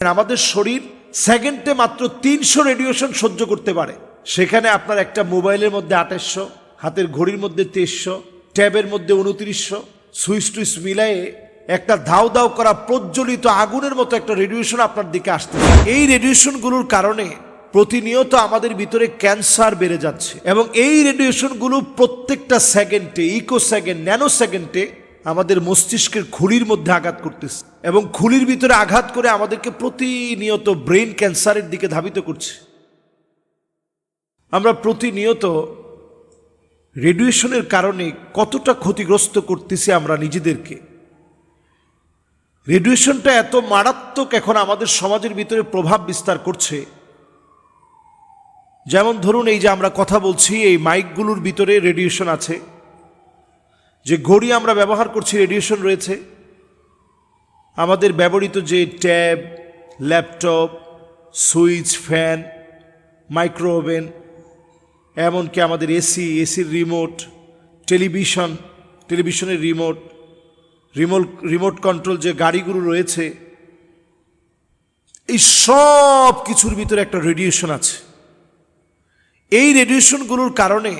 আমাদের শরীর সেকেন্ডে মাত্র তিনশো রেডিয়েশন সহ্য করতে পারে। সেখানে আপনার একটা মোবাইলের মধ্যে আঠাশশো হাতের ঘড়ির মধ্যে তেইশশো, ট্যাবের মধ্যে উনত্রিশশো, সুইচ টুইচ মিলায়ে একটা ধাও দাও করা প্রজ্বলিত আগুনের মতো একটা রেডিয়েশন আপনার দিকে আসতে এই রেডিয়েশনগুলোর কারণে প্রতিনিয়ত আমাদের ভিতরে ক্যান্সার বেড়ে যাচ্ছে এবং এই রেডিয়েশনগুলো প্রত্যেকটা সেকেন্ডে ইকো সেকেন্ড ন্যানো সেকেন্ডে আমাদের মস্তিষ্কের খুলির মধ্যে আঘাত করতেছে এবং খুলির ভিতরে আঘাত করে আমাদেরকে প্রতিনিয়ত ব্রেন ক্যান্সারের দিকে ধাবিত করছে। আমরা প্রতিনিয়ত রেডিয়েশনের কারণে কতটা ক্ষতিগ্রস্ত করতেছি আমরা নিজেদেরকে। রেডিয়েশনটা এত মারাত্মক এখন আমাদের সমাজের ভিতরে প্রভাব বিস্তার করছে। যেমন ধরুন এই যে আমরা কথা বলছি, এই মাইকগুলোর ভিতরে রেডিয়েশন আছে। যে ঘড়ি আমরা ব্যবহার করছি রেডিয়েশন রয়েছে। আমাদের ব্যবহৃত যে tab laptop switch fan micro oven এমনকি আমাদের এসি এসির রিমোট টেলিভিশন টেলিভিশনের রিমোট রিমোট রিমোট কন্ট্রোল যে গাড়িগুলো রয়েছে, এই সব কিছুর ভিতরে একটা রেডিয়েশন আছে। এই রেডিয়েশনগুলোর কারণে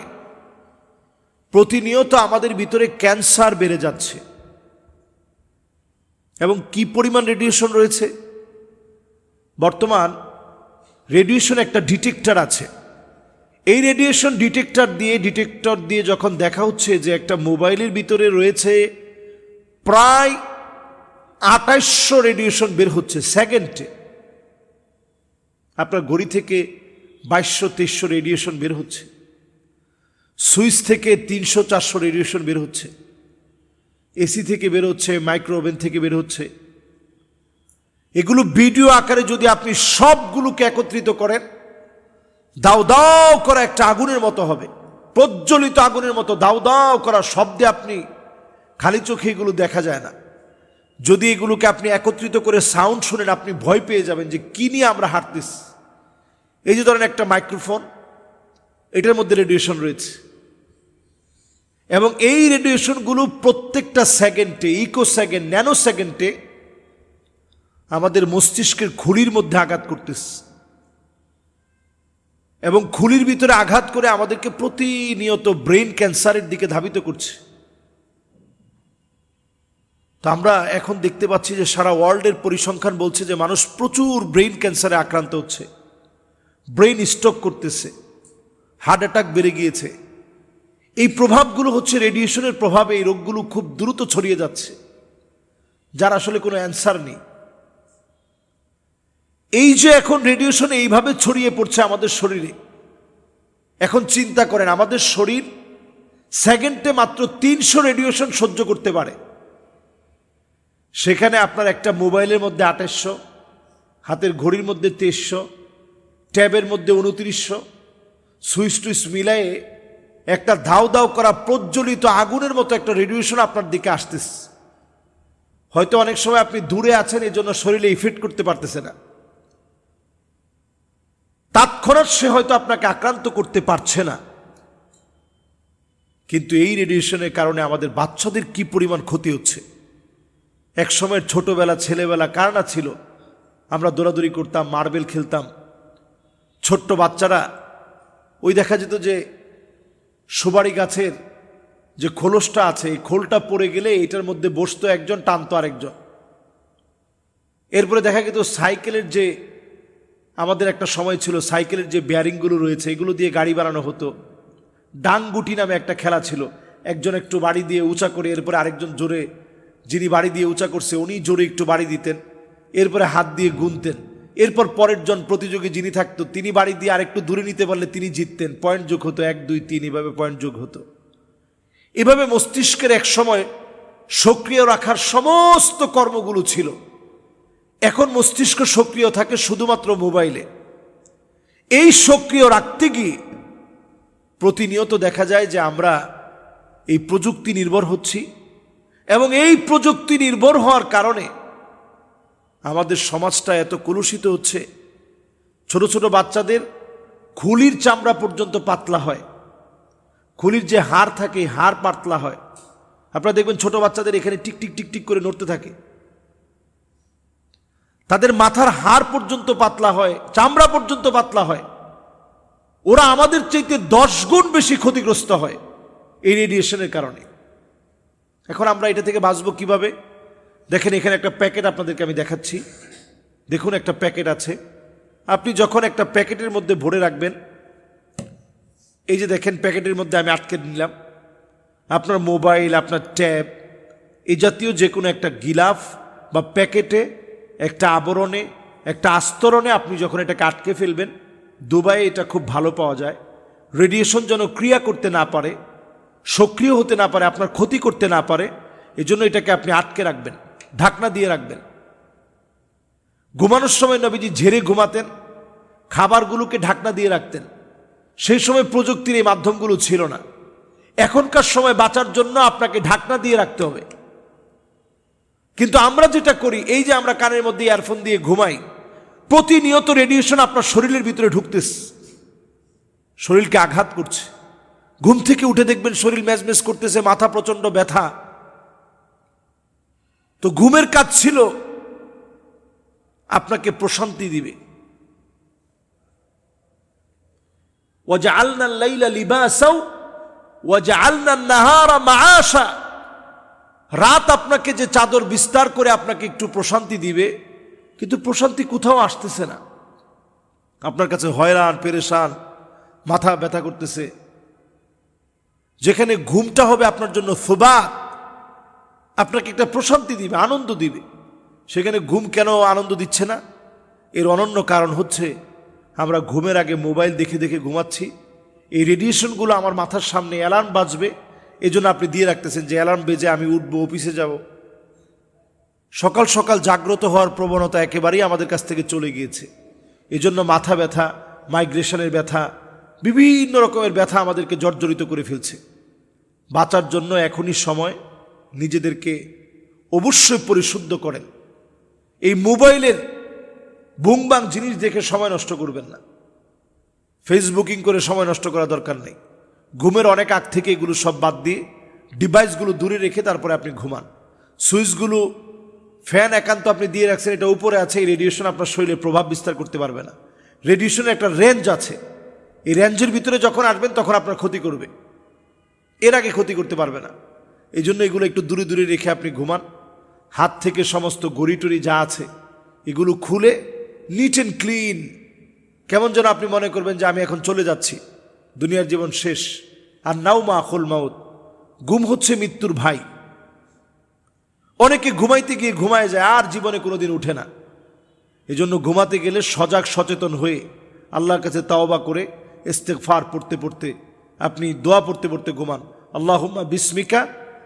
প্রতিনিয়ত আমাদের ভিতরে ক্যান্সার বেড়ে যাচ্ছে। এবং কি পরিমাণ রেডিয়েশন রয়েছে? বর্তমান রেডিয়েশন একটা ডিটেক্টর আছে। এই রেডিয়েশন ডিটেক্টর দিয়ে ডিটেক্টর দিয়ে যখন দেখা হচ্ছে যে একটা মোবাইলের ভিতরে রয়েছে প্রায় আঠাশশো রেডিয়েশন বের হচ্ছে সেকেন্ডে। আপনার ঘড়ি থেকে বাইশশো, তেইশশো রেডিয়েশন বের হচ্ছে। সুইচ থেকে তিনশো চারশো রেডিয়েশন বের হচ্ছে। এসি থেকে বের হচ্ছে মাইক্রো ওভেন থেকে বের হচ্ছে। এগুলো ভিডিও আকারে যদি আপনি সবগুলোকে একত্রিত করেন, দাও দাও করা একটা আগুনের মতো হবে। প্রজ্বলিত আগুনের মতো দাও দাও করা শব্দে আপনি খালি চোখে এগুলো দেখা যায় না। যদি এগুলোকে আপনি একত্রিত করে সাউন্ড শুনেন, আপনি ভয় পেয়ে যাবেন যে কি নিয়ে আমরা হাঁটতেছি। এই যে ধরেন একটা মাইক্রোফোন, এটার মধ্যে রেডিয়েশন রয়েছে। এবং এই রেডিয়েশনগুলো প্রত্যেকটা সেকেন্ডে ইকো সেকেন্ড ন্যানো সেকেন্ডে আমাদের মস্তিষ্কের খুলির মধ্যে আঘাত করতেছে। এবং খুলির ভিতরে আঘাত করে আমাদেরকে প্রতিনিয়ত ব্রেন ক্যান্সারের দিকে ধাবিত করছে। তো আমরা এখন দেখতে পাচ্ছি যে সারা ওয়ার্ল্ডের পরিসংখ্যান বলছে যে মানুষ প্রচুর ব্রেন ক্যান্সারে আক্রান্ত হচ্ছে। ব্রেন স্ট্রোক করতেছে। হার্ট অ্যাটাক বেড়ে গিয়েছে। এই প্রভাবগুলো হচ্ছে রেডিয়েশনের প্রভাবে এই রোগগুলো খুব দ্রুত ছড়িয়ে যাচ্ছে, যার আসলে কোনো অ্যান্সার নেই। এই যে এখন রেডিয়েশন এইভাবে ছড়িয়ে পড়ছে আমাদের শরীরে, এখন চিন্তা করেন, আমাদের শরীর সেকেন্ডে মাত্র তিনশো রেডিয়েশন সহ্য করতে পারে। সেখানে আপনার একটা মোবাইলের মধ্যে আঠাশশো হাতের ঘড়ির মধ্যে তেইশশো, ট্যাবের মধ্যে উনত্রিশশো, সুইচ টুইচ মিলায়ে একটা ধাও দাও করা প্রজ্বলিত আগুনের মতো একটা রেডিয়েশন আপনার দিকে আসতেছে। হয়তো অনেক সময় আপনি দূরে আছেন, এই জন্য শরীরে ইফেক্ট করতে পারতেছে না। তৎক্ষণাৎ সে হয়তো আপনাকে আক্রান্ত করতে পারছে না। কিন্তু এই রেডিয়েশনের কারণে আমাদের বাচ্চাদের কি পরিমাণ ক্ষতি হচ্ছে? এক সময়ের ছোটবেলা, ছেলেবেলা কার না ছিল? আমরা দৌড়াদৌড়ি করতাম, মার্বেল খেলতাম। ছোট্ট বাচ্চারা, ওই দেখা যেত যে সুবারি গাছের যে খোলসটা আছে, এই খোলটা পড়ে গেলে এটার মধ্যে বসতো একজন, টানতো আরেকজন। এরপরে দেখা গেত সাইকেলের যে, আমাদের একটা সময় ছিল, সাইকেলের যে বেয়ারিংগুলো রয়েছে, এগুলো দিয়ে গাড়ি বানানো হতো। ডাংগুটি নামে একটা খেলা ছিল। একজন একটু বাড়ি দিয়ে উঁচা করে, এরপরে আরেকজন জোরে, যিনি বাড়ি দিয়ে উঁচা করছে উনি জোরে একটু বাড়ি দিতেন। এরপরে হাত দিয়ে গুনতেন। এরপর পরের জন প্রতিযোগী যিনি থাকতো, তিনি বাড়ি দিয়ে আরেকটু দূরে নিতে পারলে তিনি জিততেন। পয়েন্ট যোগ হতো এক, দুই, তিন, এভাবে পয়েন্ট যোগ হতো। এভাবে মস্তিষ্কের এক সময় সক্রিয় রাখার সমস্ত কর্মগুলো ছিল। এখন মস্তিষ্ক সক্রিয় থাকে শুধুমাত্র মোবাইলে। এই সক্রিয় রাখতে গিয়ে প্রতিনিয়ত দেখা যায় যে আমরা এই প্রযুক্তি নির্ভর হচ্ছি এবং এই প্রযুক্তি নির্ভর হওয়ার কারণে আমাদের সমাজটা এত কলুষিত হচ্ছে। ছোট ছোট বাচ্চাদের খুলির চামড়া পর্যন্ত পাতলা হয়। খুলির যে হাড় থাকে, হাড় পাতলা হয়। আপনারা দেখবেন ছোট বাচ্চাদের এখানে টিক টিক টিক টিক করে নড়তে থাকে। তাদের মাথার হাড় পর্যন্ত পাতলা হয়, চামড়া পর্যন্ত পাতলা হয়। ওরা আমাদের চাইতে দশ গুণ বেশি ক্ষতিগ্রস্ত হয় এই রেডিয়েশনের কারণে। এখন আমরা এটা থেকে বাঁচবো কীভাবে? দেখেন, এখানে একটা প্যাকেট আপনাদেরকে আমি দেখাচ্ছি। দেখুন, একটা প্যাকেট আছে। আপনি যখন একটা প্যাকেটের মধ্যে ভরে রাখবেন, এই যে দেখেন, প্যাকেটের মধ্যে আমি আটকে নিলাম আপনার মোবাইল, আপনার ট্যাব, এই জাতীয় যে কোনো একটা গিলাফ বা প্যাকেটে একটা আবরণে, একটা আস্তরণে আপনি যখন এটাকে আটকে ফেলবেন, দুবাইয়ে এটা খুব ভালো পাওয়া যায়। রেডিয়েশন যেন ক্রিয়া করতে না পারে, সক্রিয় হতে না পারে, আপনার ক্ষতি করতে না পারে, এজন্য এটাকে আপনি আটকে রাখবেন। ঢাকনা দিয়ে রাখবেন। ঘুমানোর সময় নবীজি ঝেড়ে ঘুমাতেন, খাবারগুলোকে ঢাকনা দিয়ে রাখতেন। সেই সময় প্রযুক্তির এই মাধ্যমগুলো ছিল না। এখনকার সময় বাঁচার জন্য আপনাকে ঢাকনা দিয়ে রাখতে হবে। কিন্তু আমরা যেটা করি, এই যে আমরা কানের মধ্যে ইয়ারফোন দিয়ে ঘুমাই, প্রতিনিয়ত রেডিয়েশন আপনার শরীরের ভিতরে ঢুকতেছে। শরীরকে আঘাত করছে। ঘুম থেকে উঠে দেখবেন শরীর ম্যাজমেজ করতেছে, মাথা প্রচণ্ড ব্যথা। তো ঘুমের কাজ ছিল। আপনাকে প্রশান্তি দিবে। আলনা লাইলা রাত আপনাকে যে চাদর বিস্তার করে আপনাকে একটু প্রশান্তি দিবে, কিন্তু প্রশান্তি কোথাও আসতেছে না। আপনার কাছে হয়রান, পেরেশান, মাথা ব্যথা করতেছে। যেখানে ঘুমটা হবে আপনার জন্য সোবাত। আপনাকে একটা প্রশান্তি দিবে, আনন্দ দিবে। সেখানে ঘুম কেন আনন্দ দিচ্ছে না? এর অনন্য কারণ হচ্ছে, আমরা ঘুমের আগে মোবাইল দেখে দেখে ঘুমাচ্ছি। এই রেডিয়েশনগুলো আমার মাথার সামনে অ্যালার্ম বাজবে এই জন্য আপনি দিয়ে রাখতেছেন যে অ্যালার্ম বেজে আমি উঠবো অফিসে যাব। সকাল সকাল জাগ্রত হওয়ার প্রবণতা একেবারেই আমাদের কাছ থেকে চলে গিয়েছে। এজন্য মাথা ব্যথা মাইগ্রেশনের ব্যথা, বিভিন্ন রকমের ব্যথা আমাদেরকে জর্জরিত করে ফেলছে। বাঁচার জন্য এখনই সময়। নিজেদেরকে অবশ্যই পরিশুদ্ধ করেন। এই মোবাইলের বুংবাং জিনিস দেখে সময় নষ্ট করবেন না। ফেসবুকিং করে সময় নষ্ট করা দরকার নেই। ঘুমের অনেক আগ থেকে এগুলো সব বাদ দিয়ে ডিভাইসগুলো দূরে রেখে তারপরে আপনি ঘুমান। সুইচগুলো ফ্যান একান্ত আপনি দিয়ে রাখছেন, এটা উপরে আছে, এই রেডিয়েশন আপনার শরীরে প্রভাব বিস্তার করতে পারবে না। রেডিয়েশনের একটা রেঞ্জ আছে। এই রেঞ্জের ভিতরে যখন আসবেন, তখন আপনার ক্ষতি করবে। এর আগে ক্ষতি করতে পারবে না। এই জন্য এগুলো একটু দূরে দূরে রেখে আপনি ঘুমান। হাত থেকে সমস্ত গড়ি টড়ি যা আছে, এগুলো খুলে নিট অ্যান্ড ক্লিন কেমন যেন আপনি মনে করবেন যে আমি এখন চলে যাচ্ছি। দুনিয়ার জীবন শেষ। আর নাও মা আখুল মাউত গুম হচ্ছে মৃত্যুর ভাই। অনেকে ঘুমাইতে গিয়ে ঘুমায় যায়, আর জীবনে কোনোদিন উঠে না। এজন্য ঘুমাতে গেলে সজাগ সচেতন হয়ে আল্লাহর কাছে তাওবা করে ইস্তেকফার পড়তে পড়তে আপনি দোয়া পড়তে পড়তে ঘুমান। আল্লাহুম্মা বিস্মিকা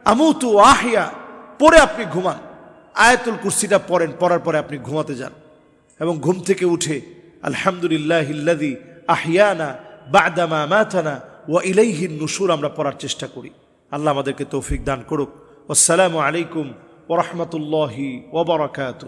আমুতু আহিয়া পরে আপনি ঘুমান। আয়াতুল কুরসিটা পড়েন, পড়ার পরে আপনি ঘুমাতে যান। এবং ঘুম থেকে উঠে, আলহামদুলিল্লাহ ইল্লাদি আহিয়ানা বাদামা মাথানা ও ইলাইহিন নুসুর আমরা পড়ার চেষ্টা করি। আল্লাহ আমাদেরকে তৌফিক দান করুক। আসসালামু আলাইকুম ওরহমতুল্লাহি ওবরাকাত